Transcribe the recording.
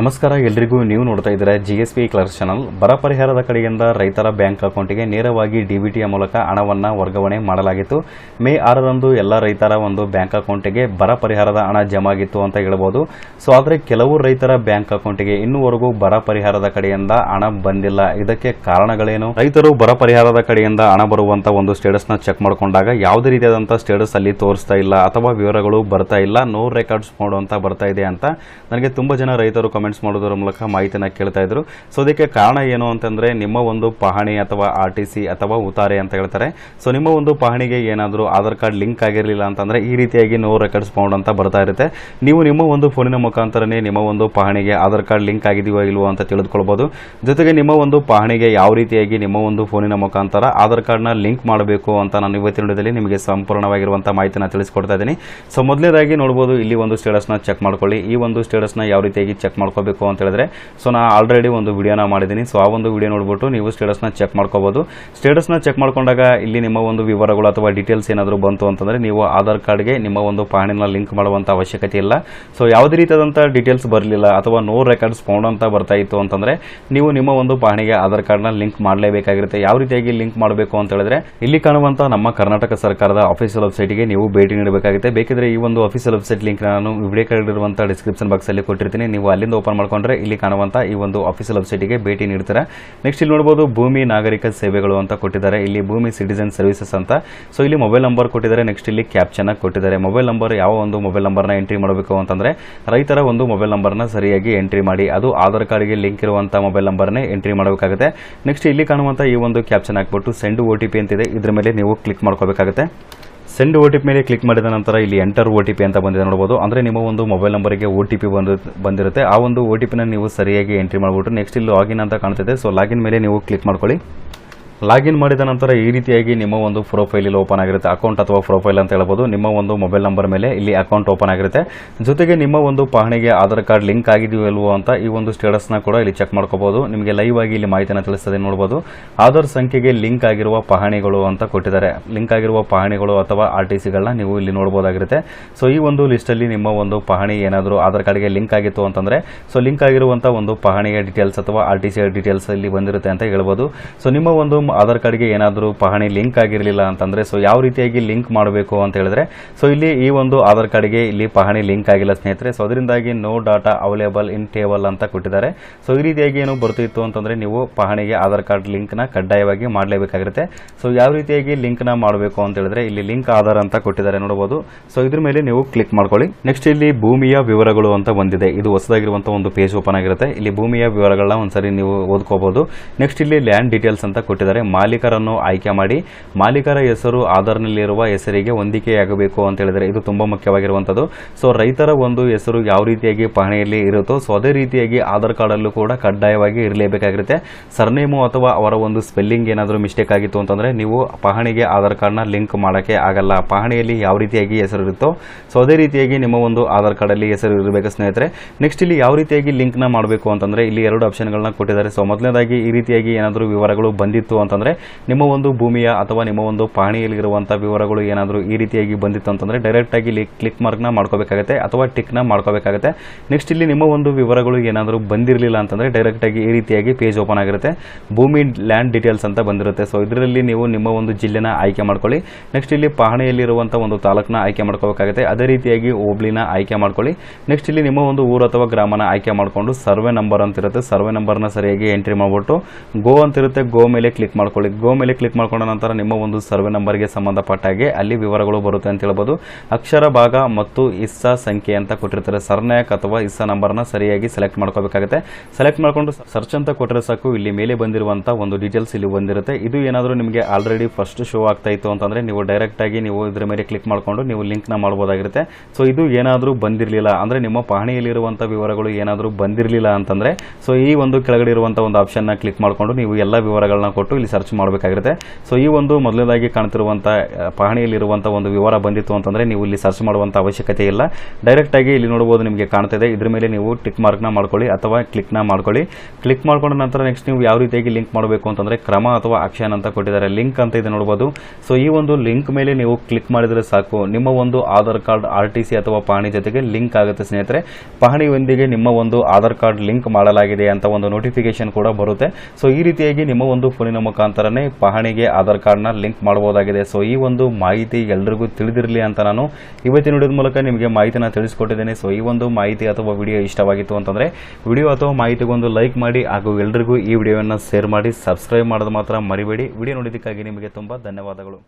ನಮಸ್ಕಾರ, ಎಲ್ರಿಗೂ ನೀವು ನೋಡ್ತಾ ಇದ್ದೀರಾ G S P clerk channel ಬರ ಪರಿಹಾರದ ಕಡೆಯಿಂದ ರೈತರ ಬ್ಯಾಂಕ್ ಅಕೌಂಟಿಗೆ ನೇರವಾಗಿ ಡಿಬಿಟಿಯ ಮೂಲಕ ಹಣವನ್ನು ವರ್ಗಾವಣೆ ಮಾಡಲಾಗಿತ್ತು. ಮೇ ಆರರಂದು ಎಲ್ಲ ರೈತರ ಒಂದು ಬ್ಯಾಂಕ್ ಅಕೌಂಟಿಗೆ ಬರ ಪರಿಹಾರದ ಹಣ ಜಮಾ ಆಗಿತ್ತು ಅಂತ ಹೇಳ್ಬೋದು. ಸೊ, ಆದರೆ ಕೆಲವು ರೈತರ ಬ್ಯಾಂಕ್ ಅಕೌಂಟಿಗೆ ಇನ್ನೂವರೆಗೂ ಬರ ಪರಿಹಾರದ ಕಡೆಯಿಂದ ಹಣ ಬಂದಿಲ್ಲ. ಇದಕ್ಕೆ ಕಾರಣಗಳೇನು? ರೈತರು ಬರ ಪರಿಹಾರದ ಕಡೆಯಿಂದ ಹಣ ಬರುವಂತ ಒಂದು ಸ್ಟೇಟಸ್ನ ಚೆಕ್ ಮಾಡ್ಕೊಂಡಾಗ ಯಾವುದೇ ರೀತಿಯಾದಂತಹ ಸ್ಟೇಟಸ್ ಅಲ್ಲಿ ತೋರಿಸ್ತಾ ಇಲ್ಲ ಅಥವಾ ವಿವರಗಳು ಬರ್ತಾ ಇಲ್ಲ. ನೋ ರೆಕಾರ್ಡ್ಸ್ ಮೋಡ್ ಅಂತ ಬರ್ತಾ ಇದೆ ಅಂತ. ನನಗೆ ತುಂಬಾ ಜನ ರೈತರು ಕಮೆಂಟ್ಸ್ ಮಾಡೋದರ ಮೂಲಕ ಮಾಹಿತಿನ ಕೇಳ್ತಾ ಇದ್ರು. ಸೊ ಅದಕ್ಕೆ ಕಾರಣ ಏನು ಅಂತಂದ್ರೆ, ನಿಮ್ಮ ಒಂದು ಪಹಣಿ ಅಥವಾ ಆರ್ ಅಥವಾ ಉತಾರೆ ಅಂತ ಹೇಳ್ತಾರೆ. ಸೊ ನಿಮ್ಮ ಒಂದು ಪಹಣಿಗೆ ಏನಾದರೂ ಆಧಾರ್ ಕಾರ್ಡ್ ಲಿಂಕ್ ಆಗಿರಲಿಲ್ಲ ಅಂತಂದ್ರೆ, ಈ ರೀತಿಯಾಗಿ ನೋ ರೆಕಾರ್ಡ್ಸ್ ಪೌಂಡ್ ಅಂತ ಬರ್ತಾ ಇರುತ್ತೆ. ನೀವು ನಿಮ್ಮ ಒಂದು ಫೋನಿನ ಮುಖಾಂತರನೇ ನಿಮ್ಮ ಒಂದು ಪಹಣಿಗೆ ಆಧಾರ್ ಕಾರ್ಡ್ ಲಿಂಕ್ ಆಗಿದೆಯೋ ಇಲ್ವೋ ಅಂತ ತಿಳಿದುಕೊಳ್ಬಹುದು ಜೊತೆಗೆ ನಿಮ್ಮ ಒಂದು ಪಹಣಿಗೆ ಯಾವ ರೀತಿಯಾಗಿ ನಿಮ್ಮ ಒಂದು ಫೋನಿನ ಮುಖಾಂತರ ಆಧಾರ್ ಕಾರ್ಡ್ನ ಲಿಂಕ್ ಮಾಡಬೇಕು ಅಂತ ನಾನು ಇವತ್ತಿನ ವಿಡಿಯೋದಲ್ಲಿ ನಿಮಗೆ ಸಂಪೂರ್ಣವಾಗಿರುವಂಥ ಮಾಹಿತಿನ ತಿಳಿಸಿಕೊಡ್ತಾ ಇದ್ದೀನಿ. ಸೊ ಮೊದಲನೇದಾಗಿ ನೋಡಬಹುದು ಇಲ್ಲಿ ಒಂದು ಸ್ಟೇಟಸ್ನ ಚೆಕ್ ಮಾಡ್ಕೊಳ್ಳಿ. ಈ ಒಂದು ಸ್ಟೇಟಸ್ನ ಯಾವ ರೀತಿಯಾಗಿ ಚೆಕ್ ಮಾಡ್ಕೋಬೇಕು ಅಂತ ಹೇಳಿದ್ರೆ. ಸೊ ನಾನು ಆಲ್ರೆಡಿ ಒಂದು ವಿಡಿಯೋನ ಮಾಡಿದ್ದೀನಿ. ಸೊ ಆ ಒಂದು ವಿಡಿಯೋ ನೋಡ್ಬಿಟ್ಟು ನೀವು ಸ್ಟೇಟಸ್ನ ಚೆಕ್ ಮಾಡ್ಕೋಬಹುದು ಸ್ಟೇಟಸ್ನ ಚೆಕ್ ಮಾಡ್ಕೊಂಡಾಗ ಇಲ್ಲಿ ನಿಮ್ಮ ಒಂದು ವಿವರಗಳು ಅಥವಾ ಡೀಟೇಲ್ಸ್ ಏನಾದರೂ ಬಂತು ಅಂತಂದ್ರೆ ನೀವು ಆಧಾರ್ ಕಾರ್ಡ್ಗೆ ನಿಮ್ಮ ಒಂದು ಪಹಣಿನ ಲಿಂಕ್ ಮಾಡುವಂಥ ಅವಶ್ಯಕತೆ ಇಲ್ಲ. ಸೊ ಯಾವುದೇ ರೀತಿಯಾದಂಥ ಡೀಟೇಲ್ಸ್ ಬರಲಿಲ್ಲ ಅಥವಾ ನೋ ರೆಕಾರ್ಡ್ಸ್ ಫೌಂಡ್ ಅಂತ ಬರ್ತಾ ಇತ್ತು ಅಂತಂದ್ರೆ ನೀವು ನಿಮ್ಮ ಒಂದು ಪಹಣಿಗೆ ಆಧಾರ್ ಕಾರ್ಡ್ನ ಲಿಂಕ್ ಮಾಡಲೇಬೇಕಾಗಿರುತ್ತೆ. ಯಾವ ರೀತಿಯಾಗಿ ಲಿಂಕ್ ಮಾಡಬೇಕು ಅಂತ ಹೇಳಿದ್ರೆ ಇಲ್ಲಿ ಕಾಣುವಂತ ನಮ್ಮ ಕರ್ನಾಟಕ ಸರ್ಕಾರದ ಅಫಿಷಿಯಲ್ ವೆಬ್ಸೈಟ್ಗೆ ನೀವು ಭೇಟಿ ನೀಡಬೇಕಾಗುತ್ತೆ. ಬೇಕಿದ್ರೆ ಈ ಒಂದು ಆಫೀಸಿಯಲ್ ವೆಬ್ಸೈಟ್ ಲಿಂಕ್ ನಾನು ವಿಡಿಯೋ ಕಾರ್ಡ್ ಇರುವಂಥ ಡಿಸ್ಕ್ರಿಪ್ಷನ್ ಬಾಕ್ಸ್ ಅಲ್ಲಿ ಕೊಟ್ಟಿರ್ತೀನಿ. ನೀವು ಅಲ್ಲಿಂದ ಓಪನ್ ಮಾಡ್ಕೊಂಡ್ರೆ ಇಲ್ಲಿ ಕಾಣುವಂತ ಈ ಒಂದು ಆಫೀಸಿಯಲ್ ವೆಬ್ಸೈಟ್ಗೆ ಭೇಟಿ ನೀಡ್ತಾರೆ. ನೆಕ್ಸ್ಟ್ ಇಲ್ಲಿ ನೋಡಬಹುದು ಭೂಮಿ ನಾಗರಿಕ ಸೇವೆಗಳು ಅಂತ ಕೊಟ್ಟಿದ್ದಾರೆ. ಇಲ್ಲಿ ಭೂಮಿ ಸಿಟಿಸನ್ ಸರ್ವಿಸಸ್ ಅಂತ. ಸೊ ಇಲ್ಲಿ ಮೊಬೈಲ್ ನಂಬರ್ ಕೊಟ್ಟಿದ್ದಾರೆ. ನೆಕ್ಸ್ಟ್ ಇಲ್ಲಿ ಕ್ಯಾಪ್ಚನ್ ಕೊಟ್ಟಿದ್ದಾರೆ. ಮೊಬೈಲ್ ನಂಬರ್ ಯಾವ ಒಂದು ಮೊಬೈಲ್ ನಂಬರ್ನ ಎಂಟ್ರಿ ಮಾಡಬೇಕು ಅಂತಂದ್ರೆ, ರೈತರ ಒಂದು ಮೊಬೈಲ್ ನಂಬರ್ನ ಸರಿಯಾಗಿ ಎಂಟ್ರಿ ಮಾಡಿ, ಅದು ಆಧಾರ್ ಕಾರ್ಡ್ಗೆ ಲಿಂಕ್ ಇರುವಂತಹ ಮೊಬೈಲ್ ನಂಬರ್ನೇ ಎಂಟ್ರಿ ಮಾಡಬೇಕಾಗುತ್ತೆ. ನೆಕ್ಸ್ಟ್ ಇಲ್ಲಿ ಕಾಣುವಂತಹ ಈ ಒಂದು ಕ್ಯಾಪ್ಚನ್ ಹಾಕ್ಬಿಟ್ಟು ಸೆಂಡ್ ಓ ಟಿ ಪಿ ಅಂತಿದೆ. ಇದ್ರ ಮೇಲೆ ನೀವು ಕ್ಲಿಕ್ ಮಾಡ್ಕೋಬೇಕಾಗುತ್ತೆ. ಸೆಂಡ್ ಒ ಟಿ ಪಿ ಮೇಲೆ ಕ್ಲಿಕ್ ಮಾಡಿದ ನಂತರ ಇಲ್ಲಿ ಎಂಟರ್ ಒ ಟಿ ಪಿ ಅಂತ ಬಂದಿದೆ ನೋಡ್ಬೋದು. ಅಂದರೆ ನಿಮ್ಮ ಒಂದು ಮೊಬೈಲ್ ನಂಬರ್ಗೆ ಒ ಟಿ ಪಿ ಬಂದು, ಬಂದಿರುತ್ತೆ. ಆ ಒಂದು ಒ ಟಿ ಪಿನ ನೀವು ಸರಿಯಾಗಿ ಎಂಟ್ರಿ ಮಾಡಿಬಿಟ್ಟು ನೆಕ್ಸ್ಟ್ ಇಲ್ಲಿ ಲಾಗಿನ್ ಅಂತ ಕಾಣ್ತಿದೆ. ಸೊ ಲಾಗಿನ್ ಮೇಲೆ ನೀವು ಕ್ಲಿಕ್ ಮಾಡ್ಕೊಳ್ಳಿ. ಲಾಗಿನ್ ಮಾಡಿದ ನಂತರ ಈ ರೀತಿಯಾಗಿ ನಿಮ್ಮ ಒಂದು ಪ್ರೊಫೈಲ್ ಇಲ್ಲಿ ಓಪನ್ ಆಗಿರುತ್ತೆ. ಅಕೌಂಟ್ ಅಥವಾ ಪ್ರೊಫೈಲ್ ಅಂತ ಹೇಳ್ಬೋದು. ನಿಮ್ಮ ಒಂದು ಮೊಬೈಲ್ ನಂಬರ್ ಮೇಲೆ ಇಲ್ಲಿ ಅಕೌಂಟ್ ಓಪನ್ ಆಗಿರುತ್ತೆ. ಜೊತೆಗೆ ನಿಮ್ಮ ಒಂದು ಪಹಣಿಗೆ ಆಧಾರ್ ಕಾರ್ಡ್ ಲಿಂಕ್ ಆಗಿದೆಯೋ ಇಲ್ವೋ ಅಂತ ಈ ಒಂದು ಸ್ಟೇಟಸ್ನ ಕೂಡ ಇಲ್ಲಿ ಚೆಕ್ ಮಾಡ್ಕೋಬೋದು ನಿಮಗೆ ಲೈವ್ ಆಗಿ ಇಲ್ಲಿ ಮಾಹಿತಿಯನ್ನು ತಿಳಿಸ್ತದೆ ನೋಡ್ಬೋದು. ಆಧಾರ್ ಸಂಖ್ಯೆಗೆ ಲಿಂಕ್ ಆಗಿರುವ ಪಹಣಿಗಳು ಅಂತ ಕೊಟ್ಟಿದ್ದಾರೆ. ಲಿಂಕ್ ಆಗಿರುವ ಪಹಣಿಗಳು ಅಥವಾ ಆರ್ ಟಿ ಸಿಗಳನ್ನ ನೀವು ಇಲ್ಲಿ ನೋಡ್ಬೋದಾಗಿರುತ್ತೆ. ಸೊ ಈ ಒಂದು ಲಿಸ್ಟಲ್ಲಿ ನಿಮ್ಮ ಒಂದು ಪಹಣಿ ಏನಾದರೂ ಆಧಾರ್ ಕಾರ್ಡ್ಗೆ ಲಿಂಕ್ ಆಗಿತ್ತು ಅಂತಂದರೆ ಸೊ ಲಿಂಕ್ ಆಗಿರುವಂಥ ಒಂದು ಪಹಣಿಯ ಡೀಟೇಲ್ಸ್ ಅಥವಾ ಆರ್ ಟಿ ಸಿ ಡೀಟೇಲ್ಸ್ ಇಲ್ಲಿ ಬಂದಿರುತ್ತೆ ಅಂತ ಹೇಳ್ಬೋದು. ಸೊ ನಿಮ್ಮ ಒಂದು ಆಧಾರ್ ಕಾರ್ಡ್ಗೆ ಏನಾದರೂ ಪಹಣಿ ಲಿಂಕ್ ಆಗಿರಲಿಲ್ಲ ಅಂತಂದರೆ ಸೊ ಯಾವ ರೀತಿಯಾಗಿ ಲಿಂಕ್ ಮಾಡಬೇಕು ಅಂತ ಹೇಳಿದ್ರೆ, ಸೊ ಇಲ್ಲಿ ಈ ಒಂದು ಆಧಾರ್ ಕಾರ್ಡ್ಗೆ ಇಲ್ಲಿ ಪಹಣಿ ಲಿಂಕ್ ಆಗಿಲ್ಲ ಸ್ನೇಹಿತರೆ. ಸೊ ಅದರಿಂದಾಗಿ no data available in table ಅಂತ ಕೊಟ್ಟಿದ್ದಾರೆ. ಸೊ ಈ ರೀತಿಯಾಗಿ ಏನು ಬರ್ತಿತ್ತು ಅಂತಂದರೆ ನೀವು ಪಹಣಿಗೆ ಆಧಾರ್ ಕಾರ್ಡ್ ಲಿಂಕ್ನ ಕಡ್ಡಾಯವಾಗಿ ಮಾಡಲೇಬೇಕಾಗಿರುತ್ತೆ. ಸೊ ಯಾವ ರೀತಿಯಾಗಿ ಲಿಂಕ್ನ ಮಾಡಬೇಕು ಅಂತ ಹೇಳಿದ್ರೆ ಇಲ್ಲಿ ಲಿಂಕ್ ಆಧಾರ್ ಅಂತ ಕೊಟ್ಟಿದ್ದಾರೆ ನೋಡಬಹುದು. ಸೊ ಇದ್ರ ಮೇಲೆ ನೀವು ಕ್ಲಿಕ್ ಮಾಡ್ಕೊಳ್ಳಿ. ನೆಕ್ಸ್ಟ್ ಇಲ್ಲಿ ಭೂಮಿಯ ವಿವರಗಳು ಅಂತ ಬಂದಿದೆ. ಇದು ಹೊಸದಾಗಿರುವಂತಹ ಒಂದು ಪೇಜ್ ಓಪನ್ ಆಗಿರುತ್ತೆ. ಇಲ್ಲಿ ಭೂಮಿಯ ವಿವರಗಳನ್ನ ಒಂದ್ಸರಿ ನೀವು ಓದ್ಕೋಬಹುದು. ನೆಕ್ಸ್ಟ್ ಇಲ್ಲಿ ಲ್ಯಾಂಡ್ ಡೀಟೇಲ್ಸ್ ಅಂತ ಕೊಟ್ಟಿದ್ದಾರೆ. ಮಾಲೀಕರನ್ನು ಆಯ್ಕೆ ಮಾಡಿ ಮಾಲೀಕರ ಹೆಸರು ಆಧಾರ್ನಲ್ಲಿರುವ ಹೆಸರಿಗೆ ಹೊಂದಿಕೆಯಾಗಬೇಕು ಅಂತ ಹೇಳಿದರೆ ಇದು ತುಂಬಾ ಮುಖ್ಯವಾಗಿರುವಂಥದ್ದು. ಸೊ ರೈತರ ಒಂದು ಹೆಸರು ಯಾವ ರೀತಿಯಾಗಿ ಪಹಣಿಯಲ್ಲಿ ಇರುತ್ತೋ ಸೊ ಅದೇ ರೀತಿಯಾಗಿ ಆಧಾರ್ ಕಾರ್ಡಲ್ಲೂ ಕೂಡ ಕಡ್ಡಾಯವಾಗಿ ಇರಲೇಬೇಕಾಗಿರುತ್ತೆ. ಸರ್ನೇಮು ಅಥವಾ ಅವರ ಒಂದು ಸ್ಪೆಲ್ಲಿಂಗ್ ಏನಾದರೂ ಮಿಸ್ಟೇಕ್ ಆಗಿತ್ತು ಅಂತಂದರೆ ನೀವು ಪಹಣಿಗೆ ಆಧಾರ್ ಕಾರ್ಡ್ನ ಲಿಂಕ್ ಮಾಡೋಕ್ಕೆ ಆಗಲ್ಲ. ಪಹಣಿಯಲ್ಲಿ ಯಾವ ರೀತಿಯಾಗಿ ಹೆಸರು ಇರುತ್ತೋ ಸೊ ಅದೇ ರೀತಿಯಾಗಿ ನಿಮ್ಮ ಒಂದು ಆಧಾರ್ ಕಾರ್ಡಲ್ಲಿ ಹೆಸರು ಇರಬೇಕು ಸ್ನೇಹಿತರೆ. ನೆಕ್ಸ್ಟ್ ಇಲ್ಲಿ ಯಾವ ರೀತಿಯಾಗಿ ಲಿಂಕ್ನ ಮಾಡಬೇಕು ಅಂತಂದರೆ ಇಲ್ಲಿ ಎರಡು ಆಪ್ಷನ್ಗಳನ್ನ ಕೊಟ್ಟಿದ್ದಾರೆ. ಸೊ ಮೊದಲನೇದಾಗಿ ಈ ರೀತಿಯಾಗಿ ಏನಾದರೂ ವಿವರಗಳು ಬಂದಿತ್ತು ಅಂತಂದ್ರೆ ನಿಮ್ಮ ಒಂದು ಭೂಮಿಯ ಅಥವಾ ನಿಮ್ಮ ಒಂದು ಪಾಣಿಯಲ್ಲಿರುವಂಥ ವಿವರಗಳು ಏನಾದರೂ ಈ ರೀತಿಯಾಗಿ ಬಂದಿತ್ತು ಅಂತಂದ್ರೆ ಡೈರೆಕ್ಟ್ ಆಗಿ ಇಲ್ಲಿ ಕ್ಲಿಕ್ ಮಾರ್ಕ್ನ ಮಾಡ್ಕೋಬೇಕಾಗುತ್ತೆ ಅಥವಾ ಟಿಕ್ನ ಮಾಡ್ಕೋಬೇಕಾಗುತ್ತೆ. ನೆಕ್ಸ್ಟ್ ಇಲ್ಲಿ ನಿಮ್ಮ ಒಂದು ವಿವರಗಳು ಏನಾದರೂ ಬಂದಿರಲಿಲ್ಲ ಅಂತಂದ್ರೆ ಡೈರೆಕ್ಟ್ ಆಗಿ ಈ ರೀತಿಯಾಗಿ ಪೇಜ್ ಓಪನ್ ಆಗಿರುತ್ತೆ. ಭೂಮಿ ಲ್ಯಾಂಡ್ ಡೀಟೇಲ್ಸ್ ಅಂತ ಬಂದಿರುತ್ತೆ. ಸೊ ಇದರಲ್ಲಿ ನೀವು ನಿಮ್ಮ ಒಂದು ಜಿಲ್ಲೆನ ಆಯ್ಕೆ ಮಾಡ್ಕೊಳ್ಳಿ. ನೆಕ್ಸ್ಟ್ ಇಲ್ಲಿ ಪಹಣಿಯಲ್ಲಿರುವಂಥ ಒಂದು ತಾಲೂಕನ್ನ ಆಯ್ಕೆ ಮಾಡ್ಕೋಬೇಕಾಗುತ್ತೆ. ಅದೇ ರೀತಿಯಾಗಿ ಹೋಬ್ಳಿನ ಆಯ್ಕೆ ಮಾಡ್ಕೊಳ್ಳಿ. ನೆಕ್ಸ್ಟ್ ಇಲ್ಲಿ ನಿಮ್ಮ ಒಂದು ಊರು ಅಥವಾ ಗ್ರಾಮನ ಆಯ್ಕೆ ಮಾಡಿಕೊಂಡು ಸರ್ವೆ ನಂಬರ್ ಅಂತ ಇರುತ್ತೆ. ಸರ್ವೆ ನಂಬರ್ನ ಸರಿಯಾಗಿ ಎಂಟ್ರಿ ಮಾಡಿಬಿಟ್ಟು ಗೋ ಅಂತಿರುತ್ತೆ ಗೋ ಮೇಲೆ ಕ್ಲಿಕ್ ಮಾಡ್ಕೊಳ್ಳಿ. ಗೋ ಮೇಲೆ ಕ್ಲಿಕ್ ಮಾಡ್ಕೊಂಡ ನಂತರ ನಿಮ್ಮ ಒಂದು ಸರ್ವೆ ನಂಬರ್ಗೆ ಸಂಬಂಧಪಟ್ಟ ಹಾಗೆ ಅಲ್ಲಿ ವಿವರಗಳು ಬರುತ್ತೆ ಅಂತ ಹೇಳ್ಬೋದು. ಅಕ್ಷರ, ಭಾಗ ಮತ್ತು ಇಸ್ಸಾ ಸಂಖ್ಯೆ ಅಂತ ಕೊಟ್ಟಿರ್ತಾರೆ. ಸರ್ನಾಯಕ್ ಅಥವಾ ಇಸ್ಸಾ ನಂಬರ್ನ ಸರಿಯಾಗಿ ಸೆಲೆಕ್ಟ್ ಮಾಡ್ಕೋಬೇಕಾಗುತ್ತೆ. ಸೆಲೆಕ್ಟ್ ಮಾಡಿಕೊಂಡು ಸರ್ಚ್ ಅಂತ ಕೊಟ್ಟರೆ ಸಾಕು. ಇಲ್ಲಿ ಮೇಲೆ ಬಂದಿರುವಂಥ ಒಂದು ಡೀಟೇಲ್ಸ್ ಇಲ್ಲಿ ಬಂದಿರುತ್ತೆ. ಇದು ಏನಾದರೂ ನಿಮಗೆ ಆಲ್ರೆಡಿ ಫಸ್ಟ್ ಶೋ ಆಗ್ತಾ ಇತ್ತು ಅಂತಂದ್ರೆ ನೀವು ಡೈರೆಕ್ಟ್ ಆಗಿ ನೀವು ಇದ್ರ ಮೇಲೆ ಕ್ಲಿಕ್ ಮಾಡ್ಕೊಂಡು ನೀವು ಲಿಂಕ್ನ ಮಾಡ್ಬೋದಾಗಿರುತ್ತೆ. ಸೊ ಇದು ಏನಾದರೂ ಬಂದಿರಲಿಲ್ಲ ಅಂದ್ರೆ ನಿಮ್ಮ ಪಹಣಿಯಲ್ಲಿರುವಂಥ ವಿವರಗಳು ಏನಾದರೂ ಬಂದಿರಲಿಲ್ಲ ಅಂತಂದ್ರೆ ಸೊ ಈ ಒಂದು ಕೆಳಗಡೆ ಇರುವಂಥ ಒಂದು ಆಪ್ಷನ್ನ ಕ್ಲಿಕ್ ಮಾಡ್ಕೊಂಡು ನೀವು ಎಲ್ಲ ವಿವರಗಳನ್ನ ಕೊಟ್ಟು ಇಲ್ಲಿ ಸರ್ಚ್ ಮಾಡಬೇಕಾಗಿರುತ್ತೆ. ಸೊ ಈ ಒಂದು ಮೊದಲನೇದಾಗಿ ಕಾಣ್ತಿರುವಂಥ ಪಹಣಿಯಲ್ಲಿರುವಂಥ ಒಂದು ವಿವರ ಬಂದಿತ್ತು ಅಂತಂದರೆ ನೀವು ಇಲ್ಲಿ ಸರ್ಚ್ ಮಾಡುವಂಥ ಅವಶ್ಯಕತೆ ಇಲ್ಲ. ಡೈರೆಕ್ಟಾಗಿ ಇಲ್ಲಿ ನೋಡ್ಬೋದು ನಿಮಗೆ ಕಾಣ್ತಿದೆ. ಇದ್ರ ಮೇಲೆ ನೀವು ಟಿಕ್ ಮಾರ್ಕ್ನ ಮಾಡ್ಕೊಳ್ಳಿ ಅಥವಾ ಕ್ಲಿಕ್ನ ಮಾಡ್ಕೊಳ್ಳಿ. ಕ್ಲಿಕ್ ಮಾಡ್ಕೊಂಡ ನಂತರ ನೆಕ್ಸ್ಟ್ ನೀವು ಯಾವ ರೀತಿಯಾಗಿ ಲಿಂಕ್ ಮಾಡಬೇಕು ಅಂತಂದರೆ ಕ್ರಮ ಅಥವಾ ಆಕ್ಷನ್ ಅಂತ ಕೊಟ್ಟಿದ್ದಾರೆ. ಲಿಂಕ್ ಅಂತ ಇದೆ ನೋಡ್ಬೋದು. ಸೊ ಈ ಒಂದು ಲಿಂಕ್ ಮೇಲೆ ನೀವು ಕ್ಲಿಕ್ ಮಾಡಿದರೆ ಸಾಕು. ನಿಮ್ಮ ಒಂದು ಆಧಾರ್ ಕಾರ್ಡ್ ಆರ್ ಅಥವಾ ಪಹಣಿ ಜೊತೆಗೆ ಲಿಂಕ್ ಆಗುತ್ತೆ ಸ್ನೇಹಿತರೆ. ಪಹಣಿಯೊಂದಿಗೆ ನಿಮ್ಮ ಒಂದು ಆಧಾರ್ ಕಾರ್ಡ್ ಲಿಂಕ್ ಮಾಡಲಾಗಿದೆ ಅಂತ ಒಂದು ನೋಟಿಫಿಕೇಶನ್ ಕೂಡ ಬರುತ್ತೆ. ಸೊ ಈ ರೀತಿಯಾಗಿ ನಿಮ್ಮ ಒಂದು ಫೋನಿನ ಮುಖಾಂತರನೇ ಪಹಣಿಗೆ ಆಧಾರ್ ಕಾರ್ಡ್ನ ಲಿಂಕ್ ಮಾಡಬಹುದಾಗಿದೆ. ಸೊ, ಈ ಒಂದು ಮಾಹಿತಿ ಎಲ್ರಿಗೂ ತಿಳಿದಿರಲಿ ಅಂತ ನಾನು ಇವತ್ತಿನ ವಿಡಿಯೋದ ಮೂಲಕ ನಿಮಗೆ ಮಾಹಿತಿನ ತಿಳಿಸ್ಕೊಟ್ಟಿದ್ದೇನೆ. ಸೊ, ಈ ಒಂದು ಮಾಹಿತಿ ಅಥವಾ ವಿಡಿಯೋ ಇಷ್ಟವಾಗಿತ್ತು ಅಂತಂದರೆ, ವಿಡಿಯೋ ಅಥವಾ ಮಾಹಿತಿಗೊಂದು ಲೈಕ್ ಮಾಡಿ ಹಾಗೂ ಎಲ್ರಿಗೂ ಈ ವಿಡಿಯೋವನ್ನು ಶೇರ್ ಮಾಡಿ, ಸಬ್ಸ್ಕ್ರೈಬ್ ಮಾಡೋದು ಮಾತ್ರ ಮರಿಬೇಡಿ. ವಿಡಿಯೋ ನೋಡಿದ್ದಕ್ಕಾಗಿ ನಿಮಗೆ ತುಂಬ ಧನ್ಯವಾದಗಳು.